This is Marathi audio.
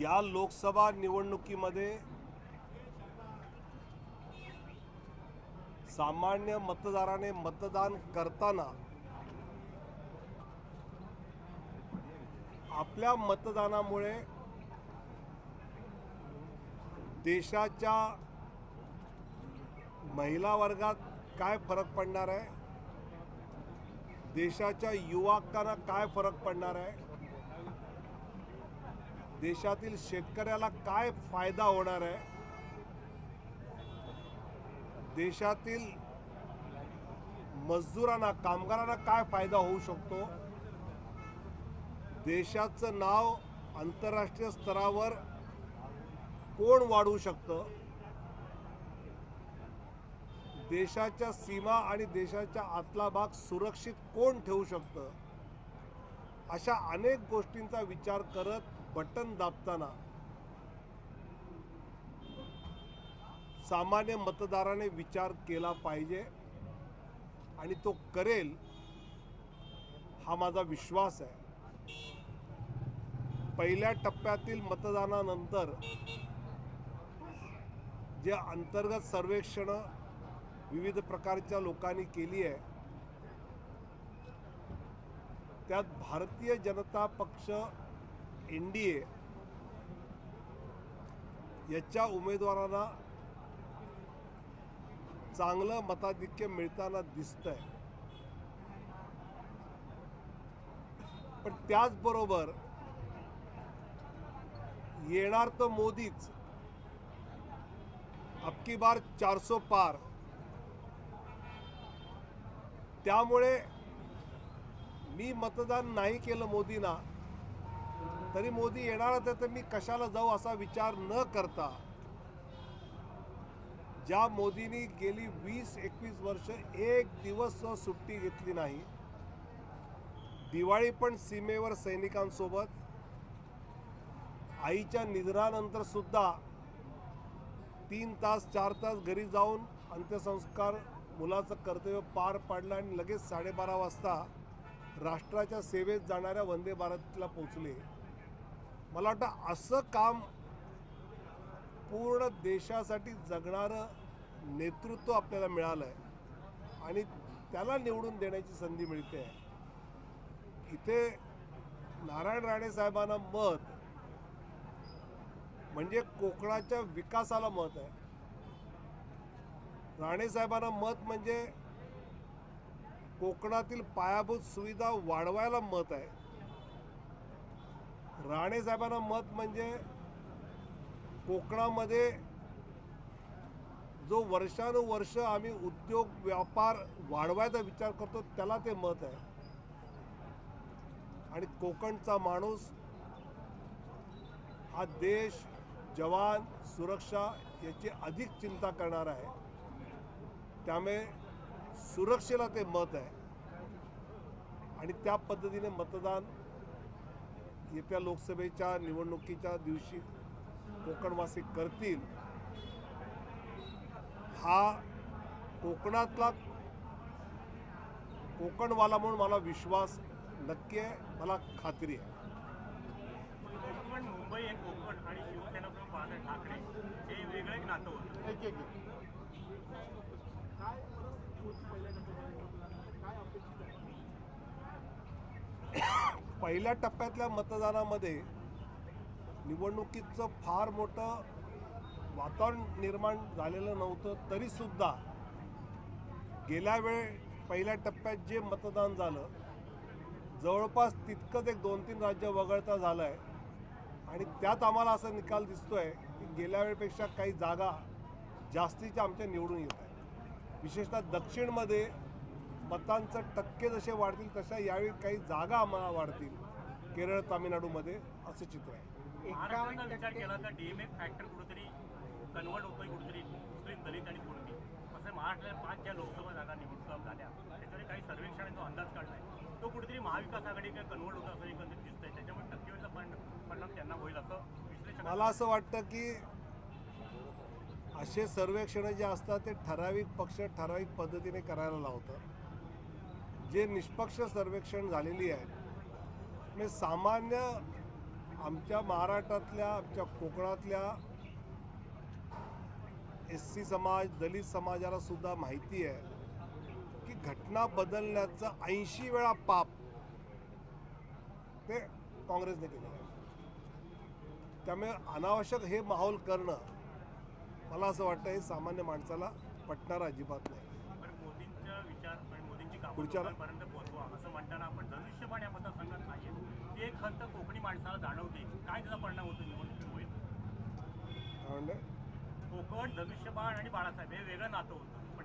या लोकसभा निवडणुकीमध्ये सामान्य मतदाराने मतदान करताना आपल्या मतदानामुळे देशाच्या महिला वर्गात काय फरक पडणार आहे? देशाच्या युवकांना काय फरक पडणार आहे? देशातील शेतकऱ्याला काय फायदा होणार आहे? देशातील मजदुरांना कामगारांना काय फायदा होऊ शकतो? देशाचं नाव आंतरराष्ट्रीय स्तरावर कोण वाढवू शकतं? देशाच्या सीमा आणि देशाच्या आतला भाग सुरक्षित कोण ठेवू शकतं? अशा अनेक गोष्टींचा विचार करत बटन दाबताना सामान्य मतदाराने विचार केला पाहिजे आणि तो करेल हा माझा विश्वास आहे. पहिल्या टप्प्यातील मतदानानंतर जे अंतर्गत सर्वेक्षण विविध प्रकारच्या लोकांनी केली आहे त्यात भारतीय जनता पक्ष एन डी ए याच्या उमेदवारांना चांगलं मताधिक्य मिळताना दिसतंय. पण त्याचबरोबर येणार तर मोदीच. अबकी बार चारसो पार. त्यामुळे मी मतदान नाही केलं मोदींना. तरी मोदी येणारच आहे तर मी कशाला जाऊ असा विचार न करता ज्या मोदींनी गेली वीस एकवीस वर्ष एक दिवस सुट्टी घेतली नाही. दिवाळी पण सीमेवर सैनिकांसोबत. आईच्या निधनानंतर सुद्धा तीन तास चार तास घरी जाऊन अंत्यसंस्कार मुलाचं कर्तव्य पार पाडलं आणि लगेच साडेबारा वाजता राष्ट्राच्या सेवेत जाणाऱ्या वंदे भारतला पोचले मला वाटतं असं काम पूर्ण देशासाठी जगणारं नेतृत्व आपल्याला मिळालं आहे आणि त्याला निवडून देण्याची संधी मिळते. आहे इथे नारायण राणे साहेबांना मत म्हणजे कोकणाच्या विकासाला मत आहे. राणे साहेबांना मत म्हणजे कोकणातील पायाभूत सुविधा वाढवायला मत आहे. राणे साहेबांना मत म्हणजे कोकणामध्ये जो वर्षानुवर्ष आम्ही उद्योग व्यापार वाढवायचा विचार करतो त्याला ते मत आहे. आणि कोकणचा माणूस हा देश जवान सुरक्षा याची अधिक चिंता करणार आहे. त्यामुळे सुरक्षेला ते मत आहे. आणि त्या पद्धतीने मतदान येत्या लोकसभेच्या निवडणुकीच्या दिवशी कोकणवासी करतील. हा कोकणातला कोकणवाला म्हणून मला विश्वास नक्की आहे मला खात्री आहे. कोकण मुंबई एक कोकण आणि शिवसेना ठाकरे हे वेगळं एक नातं होतं एक एक एक. काय परत पहिल्या टप्प्यात काय अपेक्षित आहे पहिल्या टप्प्यातल्या मतदानामध्ये निवडणुकीचं फार मोठं वातावरण निर्माण झालेलं नव्हतं तरीसुद्धा गेल्या वेळ पहिल्या टप्प्यात जे मतदान झालं जवळपास तितकंच एक दोन तीन राज्य वगळता झालं आहे आणि त्यात आम्हाला असा निकाल दिसतो आहे की गेल्या वेळेपेक्षा काही जागा जास्तीच्या आमच्या निवडून येत आहेत. विशेषतः दक्षिणमध्ये मतांचं टक्के जसे वाढतील तशा यावेळी काही जागा आम्हाला वाढतील. केरळ तामिळनाडूमध्ये असं चित्र आहे. महाराष्ट्राचा विचार केला तर डीएमए फॅक्टर कुठेतरी कन्वर्ट होतोय कुठेतरी मुस्लिम दलित आणि कुणबी असं महाराष्ट्रात पाच ज्या लोकसभा जागा निवडणुका झाल्या त्याच्यावर काही अंदाज काढलाय. तो कुठेतरी महाविकास आघाडी काय कन्वर्ट होतं असं एकंदरीत दिसतंय. त्याच्यामुळे टक्केवारीचा परिणाम परिणाम त्यांना होईल असं विश्लेषण मला असं वाटतं की असे सर्वेक्षण जे असतात ते ठराविक पक्ष ठराविक पद्धतीने करायला लावतं जे निष्पक्ष सर्वेक्षण झालेली आहे म्हणजे सामान्य आमच्या महाराष्ट्रातल्या आमच्या कोकणातल्या एस सी समाज दलित समाजाला सुद्धा माहिती आहे की घटना बदलण्याचं ऐंशी वेळा पाप ते काँग्रेसने केलं आहे. त्यामुळे अनावश्यक हे माहोल करणं मला असं वाटतं हे सामान्य माणसाला पटणारं अजिबात नाही पण मोदींचा विचार म्हणजे मोदींची कामं पुढच्या- लोकांपर्यंत पोहोचवा असं म्हणताना आपण धनुष्यबाण या मतदारसंघात नाहीये. ती एक खंत कोकणी माणसाला जाणवते. काय त्याचा परिणाम होतो म्हणले कोकण धनुष्यबाण आणि बाळासाहेब हे वेगळं नातं होतं.